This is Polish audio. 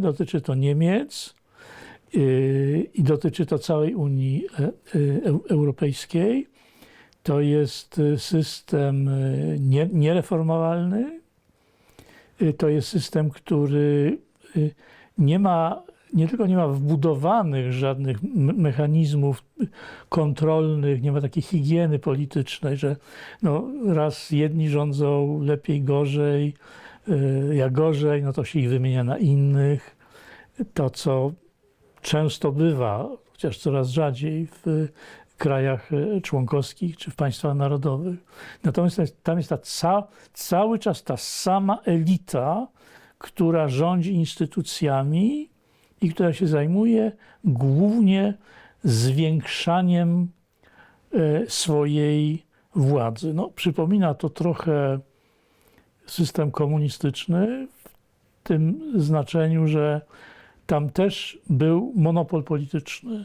dotyczy to Niemiec yy, i dotyczy to całej Unii e- e- Eu- Europejskiej. To jest system nie, niereformowalny. To jest system, który nie ma, nie tylko nie ma wbudowanych żadnych me- mechanizmów kontrolnych, nie ma takiej higieny politycznej, że no, raz jedni rządzą lepiej, gorzej, jak gorzej, no to się ich wymienia na innych. To, co często bywa, chociaż coraz rzadziej w krajach e, członkowskich czy w państwach narodowych. Natomiast tam jest ta ca, cały czas ta sama elita, która rządzi instytucjami i która się zajmuje głównie zwiększaniem e, swojej władzy. No, przypomina to trochę system komunistyczny w tym znaczeniu, że tam też był monopol polityczny.